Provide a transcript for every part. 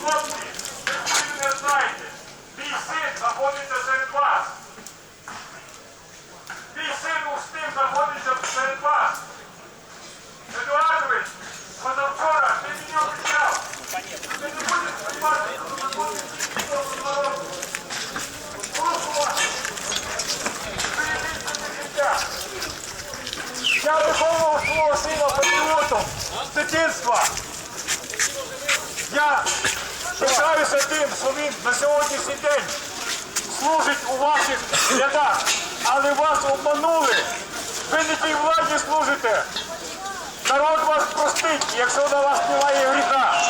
Хлопці, ви не вас. Я виховував свого сина патріотом з дитинства. Я пишаюся тим, що він на сьогоднішній день служить у ваших рядах, але вас обманули. Ви не тій владі служите. Народ вас простить, якщо на вас немає гріха.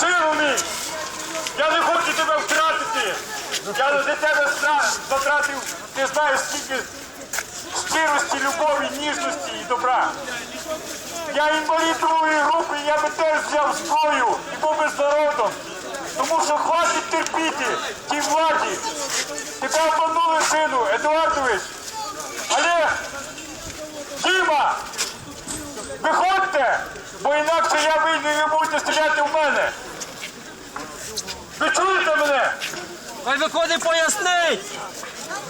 Сину мій, я не хочу тебе втратити. Я за тебе стра- затратив, не знаю скільки щирості, любові, ніжності і добра. Я інвалід другої групи, я би теж взяв зброю і був би з народом. Тому що хватить терпіти тій владі. Тебе обманули, сину, Едуардович. Олег, Діма, виходьте, бо інакше я вийду і ви будете стріляти в мене. Ви чуєте мене? Хай виходить пояснить!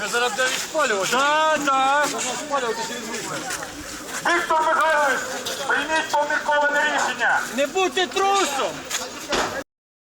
Ми зараз будемо відспалювати. Так, так. Спалювати через вікна. Віктор Михайлович, прийміть помірковане рішення. Не будьте трусом!